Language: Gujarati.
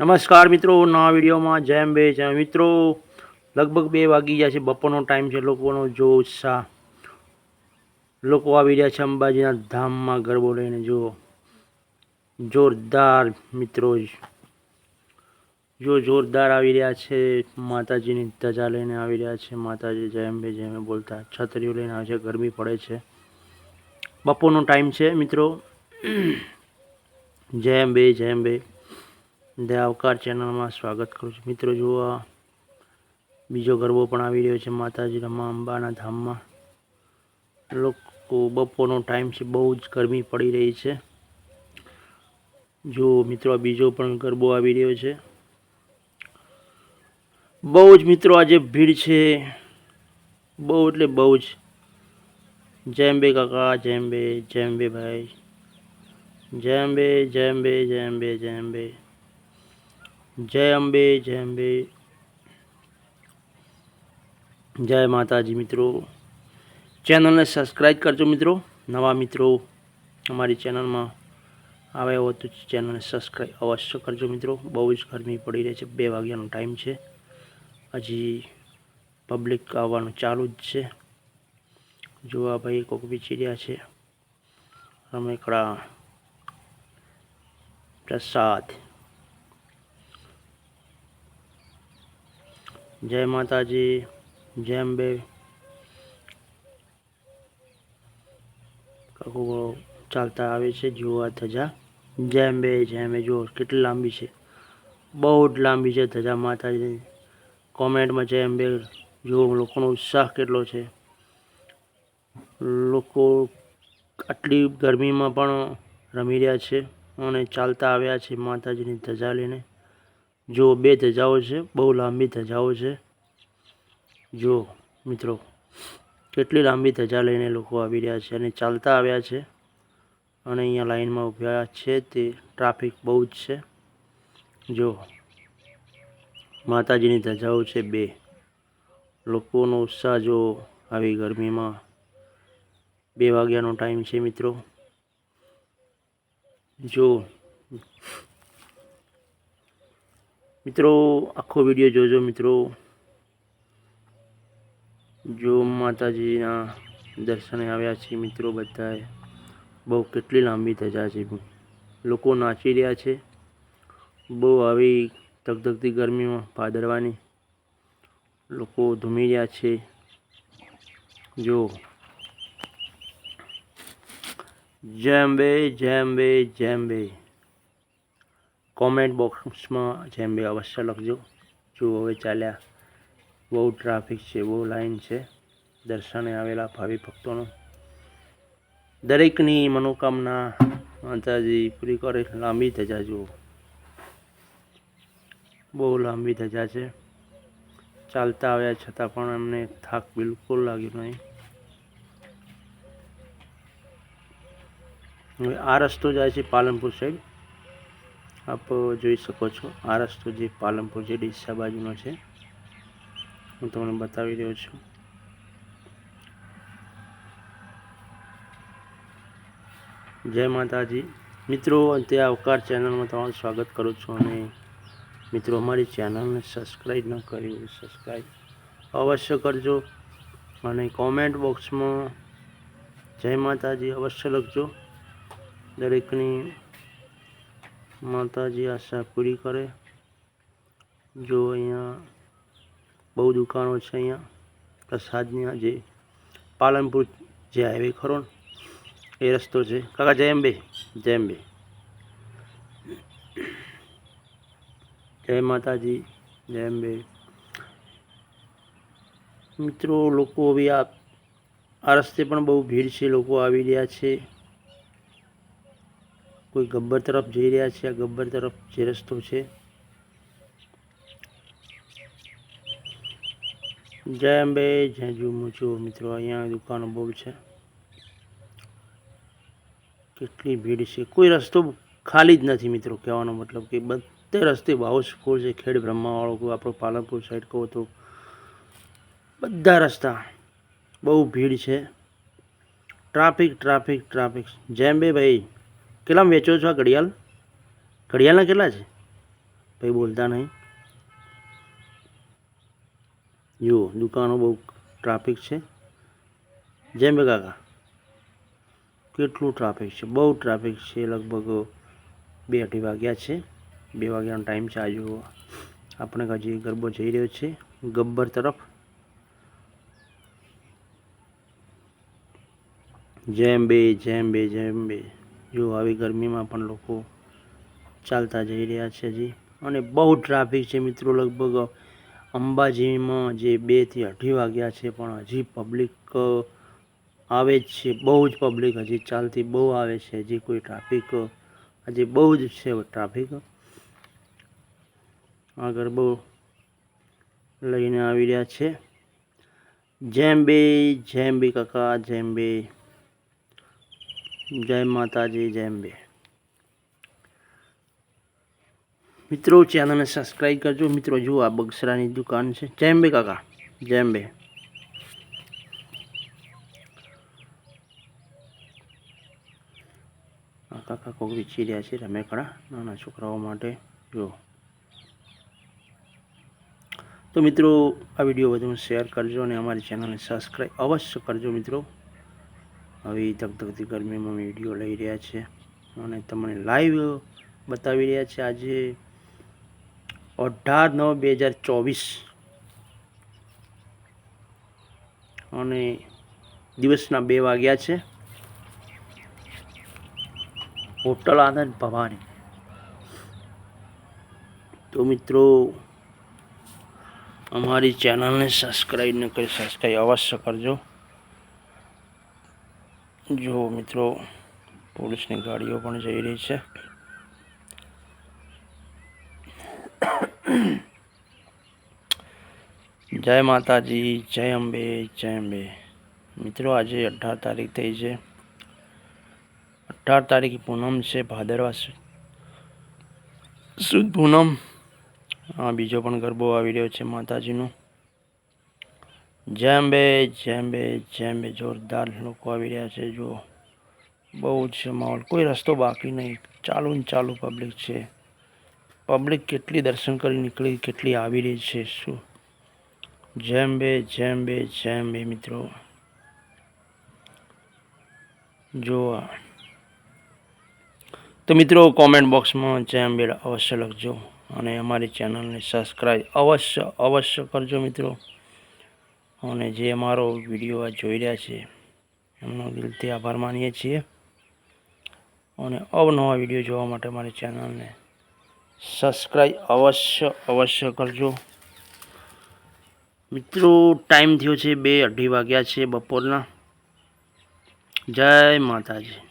નમસ્કાર મિત્રો, નવા વિડીયોમાં જેમ બે જેમ. મિત્રો, લગભગ બે વાગી ગયા છે, બપોરનો ટાઈમ છે, લોકોનો જો ઉત્સાહ લોકો આવી રહ્યા છે અંબાજીના ધામમાં ગરબો લઈને. જો, જોરદાર મિત્રો, જો જોરદાર આવી રહ્યા છે, માતાજીની ધજા લઈને આવી રહ્યા છે, માતાજી જય અંબે જય બોલતા, છત્રીઓ લઈને આવે છે, ગરમી પડે છે. બપોરનો ટાઈમ છે, મિત્રો. જય અંબે જય અંબે દેવકાર ચેનલમાં સ્વાગત કરું છું. મિત્રો, જુઓ બીજો ગરબો પણ આવી રહ્યો છે માતાજી રમા અંબાના ધામમાં. લોકો બપોરનો ટાઈમ છે, બહુ જ ગરમી પડી રહી છે. જો મિત્રો બીજો પણ ગરબો આવી રહ્યો છે. બહુ જ મિત્રો, આજે ભીડ છે. બહુ એટલે બહુ જ. જેમ બે કાકા, જેમ બે જેમ બે ભાઈ. જેમ બે જેમ બે જેમ બે જેમ બે. જય અંબે જય અંબે. જય માતાજી મિત્રો. ચેનલને સબસ્ક્રાઈબ કરજો મિત્રો. નવા મિત્રો અમારી ચેનલમાં આવે હો તો ચેનલને સબસ્ક્રાઈબ અવશ્ય કરજો મિત્રો. બહુ જ ગરમી પડી રહી છે. બે વાગ્યાનો ટાઈમ છે. હજી પબ્લિક આવવાનું ચાલુ જ છે. જોવા ભાઈ કોક બીચી રહ્યા છે. રમેકડા પ્રસાદ. જય માતાજી, જય અંબે. કાકુ ચાલતા આવે છે, જોવા ધજા. જય અંબે જય અંબે જુઓ કેટલી લાંબી છે. બહુ જ લાંબી છે ધજા માતાજી કોમેન્ટમાં જય અંબે જુઓ લોકોનો ઉત્સાહ કેટલો છે. લોકો આટલી ગરમીમાં પણ રમી રહ્યા છે અને ચાલતા આવ્યા છે માતાજીની ધજા લઈને. જો બે ધજાઓ છે, બહુ લાંબી ધજાઓ છે. જો મિત્રો, કેટલી લાંબી ધજા લઈને લોકો આવી રહ્યા છે અને ચાલતા આવ્યા છે. અને અહીંયા લાઈનમાં ઊભા છે તે ટ્રાફિક બહુ જ છે. જો માતાજીની ધજાઓ છે બે. લોકોનો ઉત્સાહ જો આવી ગરમીમાં બે વાગ્યાનો ટાઈમ છે મિત્રો. જો મિત્રો, આખો વીડિયો જોજો મિત્રો. જો માતાજીના દર્શને આવ્યા છે મિત્રો બધાએ. બહુ કેટલી લાંબી ધજા છે લોકો નાચી રહ્યા છે. બહુ આવી ધગધગતી ગરમીમાં ભાદરવાની લોકો ધૂમી રહ્યા છે. જો. અંબે જય અંબે કોમેન્ટ બોક્સમાં જેમ બે અવશ્ય લખજો. જો હવે ચાલ્યા, બહુ ટ્રાફિક છે, બહુ લાઈન છે, દર્શને આવેલા ભાવિ ભક્તોનો. દરેકની મનોકામના માતાજી પૂરી કરે, લાંબી ધજા જુઓ. બહુ લાંબી ધજા છે. ચાલતા આવ્યા છતાં પણ એમને થાક બિલકુલ લાગ્યો નહીં. હવે આ રસ્તો જાય છે પાલનપુર સાઈડ આપ જોઈ શકો છો. આ રસ્તો જે પાલનપુર જે ડીસા બાજુનો છે. હું તમને બતાવી રહ્યો છું. જય માતાજી. મિત્રો, અંતે આવકાર ચેનલમાં તમારું સ્વાગત કરું છું અને મિત્રો, અમારી ચેનલને સબસ્ક્રાઈબ ન કરી હોય સબસ્ક્રાઈબ અવશ્ય કરજો અને કોમેન્ટ બોક્સમાં જય માતાજી અવશ્ય લખજો. દરેકની માતાજી આશા પૂરી કરે. જો અહીંયા બહુ દુકાનો છે અહીંયા પ્રસાદની જે પાલનપુર જે હાઈવે ખરો એ રસ્તો છે. કાકા, જય અંબે જય અંબે. જય માતાજી, જય અંબે. મિત્રો, લોકો બી આ રસ્તે પણ બહુ ભીડ છે, લોકો આવી રહ્યા છે. કોઈ ગબ્બર તરફ જઈ રહ્યા છે ગબ્બર તરફ જે રસ્તો છે. જય અંબે, જય જુમુચુ મિત્રો. અહીંયા દુકાનો બહુ છે. કેટલી ભીડ છે. કોઈ રસ્તો ખાલી જ નથી મિત્રો, કહેવાનો મતલબ કે બધે રસ્તે બહુ ફૂલ છે. ખેડ બ્રહ્માવાળો કહો, આપણો પાલનપુર સાઈડ કહો તો બધા રસ્તા બહુ ભીડ છે. ટ્રાફિક ટ્રાફિક ટ્રાફિક જેમ બે ભાઈ. કેટલામાં વેચો છો આ ઘડિયાળ? ઘડિયાળના કેટલા છે? ભાઈ બોલતા નહીં. જુઓ, દુકાનો બહુ ટ્રાફિક છે. જેમ બે કાકા, કેટલું ટ્રાફિક છે? બહુ ટ્રાફિક છે, લગભગ બે અઢી વાગ્યા છે. બે વાગ્યાનો ટાઈમ છે. આજુ આપણે હજી ગરબો જઈ રહ્યો છે, ગબ્બર તરફ. જેમ બે જેમ બે જેમ બે. જો આવી ગરમીમાં પણ લોકો ચાલતા જઈ રહ્યા છે હજી અને બહુ ટ્રાફિક છે મિત્રો, લગભગ અંબાજીમાં જે બેથી અઢી વાગ્યા છે પણ હજી પબ્લિક આવે જ છે, બહુ જ પબ્લિક હજી ચાલતી બહુ આવે છે હજી કોઈ ટ્રાફિક, હજી બહુ જ છે ટ્રાફિક. આ ગરબો લઈને આવી રહ્યા છે. જેમ બે, જેમ બી કાકા, જેમ બે. જય માતાજી જેમ બે મિત્રો ચેનલને સબસ્ક્રાઈબ કરજો. મિત્રો, જુઓ આ બગસરાની દુકાન છે. જેમ બે કાકા. જેમ બે આ કાકા કોક વેચી રહ્યા છે રમેકડા, નાના છોકરાઓ માટે. જો તો મિત્રો, આ વીડિયો વધુ શેર કરજો અને અમારી ચેનલને સબસ્ક્રાઈબ અવશ્ય કરજો મિત્રો. હવે ધગધગતી ગરમીમાં વીડિયો લઈ રહ્યા છે અને તમને લાઈવ બતાવી રહ્યા છે આજે અઢાર નવ બે હજાર ચોવીસ. અને દિવસના બે વાગ્યા છે. હોટલ આનંદ ભવાની. તો મિત્રો, અમારી ચેનલને સબસ્ક્રાઈબ ન કરી સબસ્ક્રાઈબ અવશ્ય કરજો. જો મિત્રો, પોલીસની ગાડીઓ પણ જઈ રહી છે. જય માતાજી, જય અંબે જય અંબે. મિત્રો, આજે અઢાર તારીખ થઈ છે. અઢાર તારીખ પૂનમ છે, ભાદરવા શુદ્ધ પૂનમ. બીજો પણ ગરબો આવી રહ્યો છે માતાજીનો. જેમ બે જેમ બે જેમ બે જોરદાર લોકો આવી રહ્યા છે જો બહુ જ છે માહોલ. કોઈ રસ્તો બાકી નહીં. ચાલુ ને ચાલુ પબ્લિક છે. પબ્લિક કેટલી દર્શન કરી નીકળી, કેટલી આવી રહી છે, શું? જેમ બે જેમ બે જેમ બે મિત્રો. જો તો મિત્રો કોમેન્ટ બોક્સમાં જેમ બે અવશ્ય લખજો અને અમારી ચેનલને સબસ્ક્રાઈબ અવશ્ય અવશ્ય કરજો મિત્રો. અને જે અમારો વીડિયો આ જોઈ રહ્યા છે, એમનો દિલથી આભાર માનીએ છીએ. અને અવનવા વીડિયો જોવા માટે મારી ચેનલને સબસ્ક્રાઈબ અવશ્ય અવશ્ય કરજો. મિત્રો, ટાઈમ થયો છે બે અઢી વાગ્યા છે બપોરના. જય માતાજી.